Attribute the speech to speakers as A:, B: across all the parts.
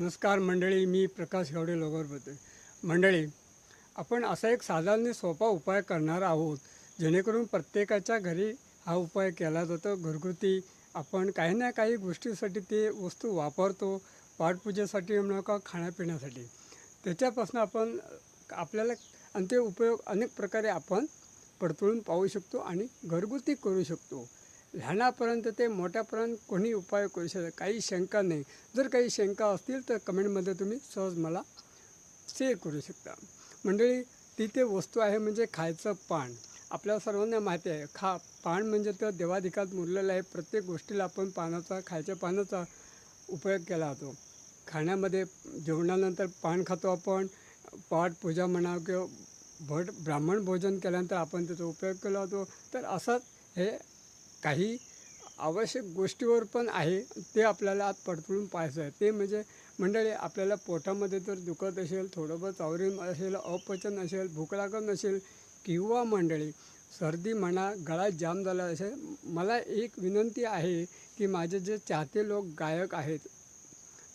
A: नमस्कार मंडळी मी प्रकाश गावडे लोगर बोलतोय मंडळी आपण असा एक साधारण सोपा उपाय करणार आहोत जेणेकरून प्रत्येकाच्या घरी हा उपाय केला जातो. घरगुती आपण काही ना काही गोष्टीसाठी ते वस्तू वापरतो पाठपूजेसाठी म्हणा का खाण्यापिण्यासाठी. त्याच्यापासून आपण आपल्याला आणि ते उपयोग अनेक प्रकारे आपण पडतळून पाहू शकतो आणि घरगुती करू शकतो. लहानापर्यंत ते मोठ्यापर्यंत कोणी उपाय करू शकतो काही शंका नाही. जर काही शंका असतील तर कमेंटमध्ये तुम्ही सहज मला शेअर करू शकता. मंडळी तिथे वस्तू आहे म्हणजे खायचं पान. आपल्या सर्वांना माहिती आहे खा पान म्हणजे तर देवाधिकात मुरलेलं आहे. प्रत्येक गोष्टीला आपण पानाचा खायच्या पानाचा उपयोग केला जातो. खाण्यामध्ये जेवणानंतर पान खातो आपण. पाठ पूजा म्हणा किंवा भट ब्राह्मण भोजन केल्यानंतर आपण त्याचा उपयोग केला जातो. तर असंच हे काही आवश्यक गोष्टीवर पण आहे ते आपल्याला आत पडतळून पाहायचं आहे. ते म्हणजे मंडळी आपल्याला पोटामध्ये जर दुखत असेल थोडंफार चावरीम असेल अपचन असेल भूक लागत नसेल किंवा मंडळी सर्दी म्हणा गळा जाम झाला असेल मला एक विनंती आहे की माझे जे चाहते लोक गायक आहेत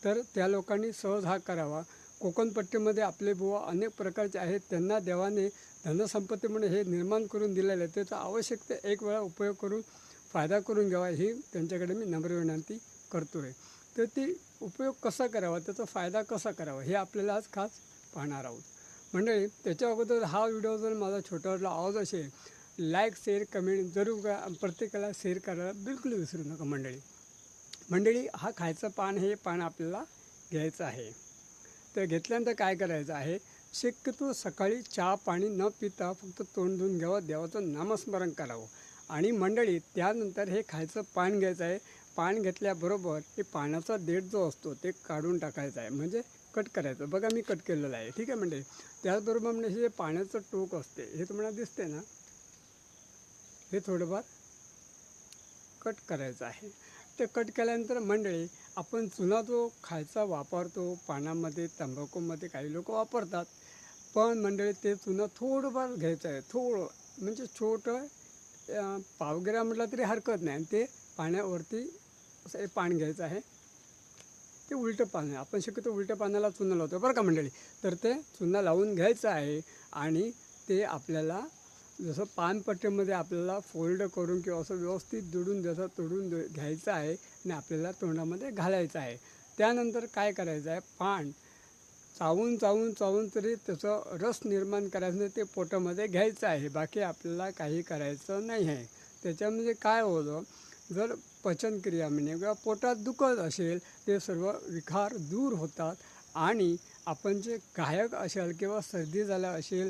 A: तर त्या लोकांनी सहज हा करावा. कोकणपट्टीमध्ये आपले बुवा अनेक प्रकारचे आहेत त्यांना देवाने धनसंपत्ती म्हणून हे निर्माण करून दिलेलं आहे. त्याचा आवश्यक ते एक वेळा उपयोग करून फायदा करून घ्यावा ही त्यांच्याकडे मी नम्र विनंती करतो आहे तर ती उपयोग कसा करावा त्याचा फायदा कसा करावा हे आपल्याला आज खास पाहणार आहोत. मंडळी त्याच्या अगोदर हा व्हिडिओ जर माझा छोटावाला आवाज असेल लाईक शेअर कमेंट जरूर करा प्रत्येकाला शेअर करायला बिलकुल विसरू नका मंडळी. मंडळी हा खायचं पान हे पान आपल्याला घ्यायचं आहे. तर घेतल्यानंतर काय करायचं आहे शक्यतो सकाळी चहा पाणी न पिता फक्त तोंड धुवून घ्यावं देवाचं नामस्मरण करावं. आणि मंडळी त्यानंतर हे खायचं पान घ्यायचं आहे. पान घेतल्याबरोबर हे पाण्याचा देठ जो असतो ते काढून टाकायचा आहे. म्हणजे कट करायचं. बघा मी कट केलेलं आहे. ठीक आहे म्हणजे त्याचबरोबर म्हणजे हे जे पाण्याचं टोक असते. हे तुम्हाला दिसते ना? हे थोडंफार कट करायचं आहे. ते कट केल्यानंतर मंडळी आपण चुना जो खायचा वापरतो पानामध्ये तंबाखूमध्ये काही लोक वापरतात. पण मंडळी ते चुना थोडंफार घ्यायचं आहे. थोडं म्हणजे छोटं पावगिरा म्हटलं तरी हरकत नाही. आणि ते पाण्यावरती असं हे पान घ्यायचं आहे. ते उलटं पान आहे. आपण शक्यतो उलट्या पानाला चुना लावतो बरं का मंडळी? तर ते चुना लावून घ्यायचं आहे आणि ते आपल्याला जसं पानपट्टीमध्ये आपल्याला फोल्ड करून किंवा असं व्यवस्थित दुडून जसं तोडून घ्यायचं आहे आणि आपल्याला तोंडामध्ये घालायचं आहे. त्यानंतर काय करायचं आहे? पान चावून चावून चावून तरी त्याचं रस निर्माण करायचं नाही ते पोटामध्ये घ्यायचं आहे. बाकी आपल्याला काही करायचं नाही आहे. त्याच्यामध्ये काय होतं जर पचनक्रिया म्हणजे किंवा पोटात दुखत असेल ते सर्व विकार दूर होतात आणि आपण जे गायक असेल किंवा सर्दी झाला असेल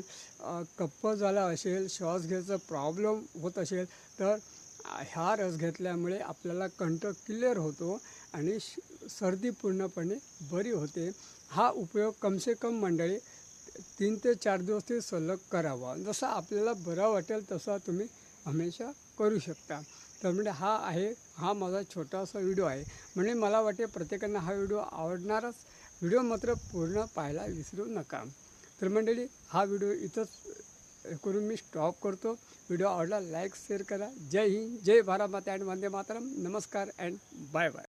A: कप्प झाला असेल श्वास घ्यायचा प्रॉब्लेम होत असेल तर हा रस घेतल्यामुळे आपल्याला कंठ क्लिअर होतो आणि श- सर्दी पूर्णपणे बरी होते. हा उपयोग कमसे कम मंडळी तीन ते चार दिवस ते सलग करावा. जसं आपल्याला बरं वाटेल तसा तुम्ही हमेशा करू शकता. तर म्हणजे हा आहे हा माझा छोटासा व्हिडिओ आहे. म्हणजे मला वाटते प्रत्येकांना हा व्हिडिओ आवडणारच. व्हिडिओ मात्र पूर्ण पाहायला विसरू नका. तर मंडळी हा व्हिडिओ इथंच करून मी स्टॉप करतो. व्हिडिओ आवडला लाईक शेअर करा. जय हिंद जय भारत माता अँड वंदे मातरम. नमस्कार अँड बाय बाय